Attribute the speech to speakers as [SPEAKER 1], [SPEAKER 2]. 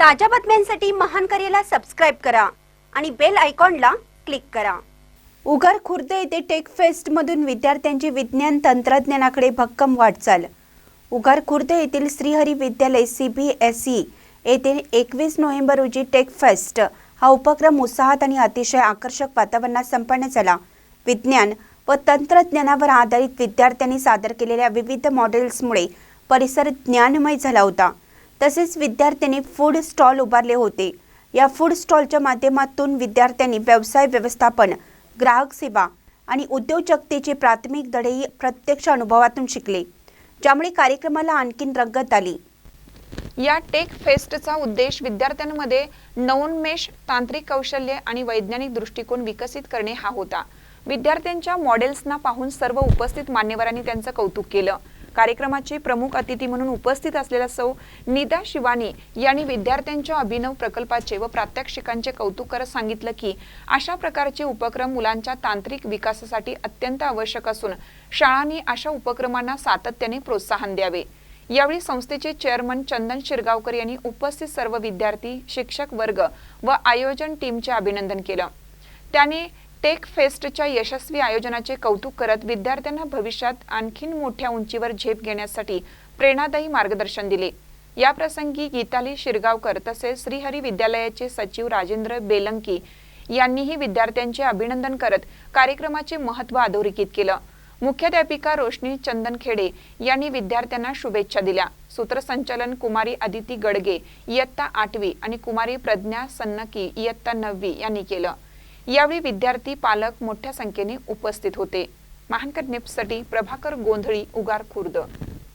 [SPEAKER 1] ताज्या बातम्यांसाठी महान करेला सबस्क्राईब करा आणि बेल आयकॉनला क्लिक करा. उगार खुर्द येथे टेक फेस्टमधून विद्यार्थ्यांची विज्ञान तंत्रज्ञानाकडे भक्कम वाटचाल. उगार खुर्द येथील श्रीहरी विद्यालय सी बी एस ई येथे एकवीस नोव्हेंबर रोजी टेक फेस्ट हा उपक्रम उत्साहात आणि अतिशय आकर्षक वातावरणात संपन्न झाला. विज्ञान व तंत्रज्ञानावर आधारित विद्यार्थ्यांनी सादर केलेल्या विविध मॉडेल्समुळे परिसर ज्ञानमय झाला होता. तसेच विद्यार्थ्यांनी फूड स्टॉल उभारले होते. या फूड स्टॉलच्या माध्यमातून विद्यार्थ्यांनी व्यवसाय व्यवस्थापन ग्राहक सेवा आणि उद्योजकतेचे प्राथमिक धडेही प्रत्यक्ष अनुभवातून शिकले. ज्यामुळे कार्यक्रमाला आणखीन रंगत आली.
[SPEAKER 2] या टेक फेस्टचा उद्देश विद्यार्थ्यांमध्ये नवोन्मेष तांत्रिक कौशल्य आणि वैज्ञानिक दृष्टिकोन विकसित करणे हा होता. विद्यार्थ्यांच्या मॉडेल्सना पाहून सर्व उपस्थित मान्यवरांनी त्यांचं कौतुक केलं. कार्यक्रमाचे प्रमुख अतिथी म्हणून उपस्थित असलेल्या सौ निदा शिवानी यांनी विद्यार्थ्यांच्या अभिनव प्रकल्पाचे व प्रात्यक्षिकांचे कौतुक करत सांगितलं की अशा प्रकारचे उपक्रम मुलांच्या तांत्रिक विकासासाठी अत्यंत आवश्यक असून शाळांनी अशा उपक्रमांना सातत्याने प्रोत्साहन द्यावे. यावेळी संस्थेचे चेअरमन चंदन शिरगावकर यांनी उपस्थित सर्व विद्यार्थी शिक्षक वर्ग व आयोजन टीमचे अभिनंदन केलं. त्याने टेक फेस्टच्या यशस्वी आयोजनाचे कौतुक करत विद्यार्थ्यांना भविष्यात आणखीन मोठ्या उंचीवर झेप घेण्यासाठी प्रेरणादायी मार्गदर्शन दिले. याप्रसंगी गीताली शिरगावकर तसेच श्रीहरी विद्यालयाचे सचिव राजेंद्र बेलंकी यांनीही विद्यार्थ्यांचे अभिनंदन करत कार्यक्रमाचे महत्त्व अधोरेखित केलं. मुख्याध्यापिका रोशनी चंदनखेडे यांनी विद्यार्थ्यांना शुभेच्छा दिल्या. सूत्रसंचालन कुमारी अदिती गडगे इयत्ता आठवी आणि कुमारी प्रज्ञा सन्नकी इयत्ता नववी यांनी केलं. यावेळी विद्यार्थी पालक मोठ्या संख्येने उपस्थित होते. महानकर निप्ससाठी प्रभाकर गोंधळी उगार खुर्द